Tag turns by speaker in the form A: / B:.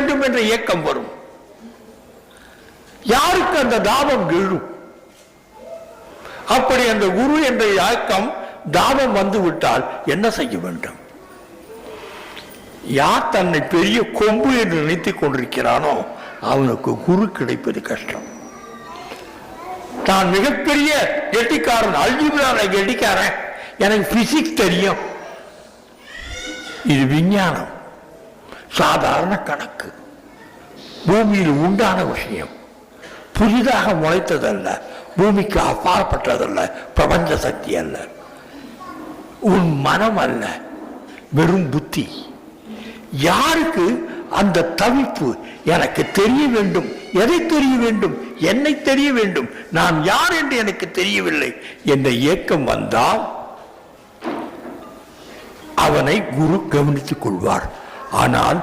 A: வேண்டும் என்ற இயக்கம் வரும். யாருக்கு அந்த தாபம் எழும் அப்படி அந்த குரு என்ற இயக்கம் தாபம் வந்துவிட்டால் என்ன செய்ய வேண்டும்? யார் தன்னை பெரிய கொம்பு என்று நினைத்துக் கொண்டிருக்கிறானோ அவனுக்கு குரு கிடைப்பது கஷ்டம். நான் மிகப்பெரிய கெட்டிக்காரன் அல்ஜிபிளான கெட்டிக்காரன். எனக்கு பிசிக்ஸ் தெரியும். இது விஞ்ஞானம். சாதாரண கணக்கு. பூமியில் உண்டான விஷயம். புதிதாக முளைத்ததல்ல. பூமிக்கு அப்பாற்பட்டதல்ல. பிரபஞ்ச சக்தி அல்ல. உன் மனம் அல்ல. வெறும் புத்தி. யாருக்கு அந்த தவிப்பு? எனக்கு தெரிய வேண்டும். எதை தெரிய வேண்டும்? என்னை தெரிய வேண்டும். நான் யார் என்று எனக்கு தெரியவில்லை. என்ற இயக்கம் வந்தால் அவனை குரு கவனித்துக் கொள்வார். ஆனால்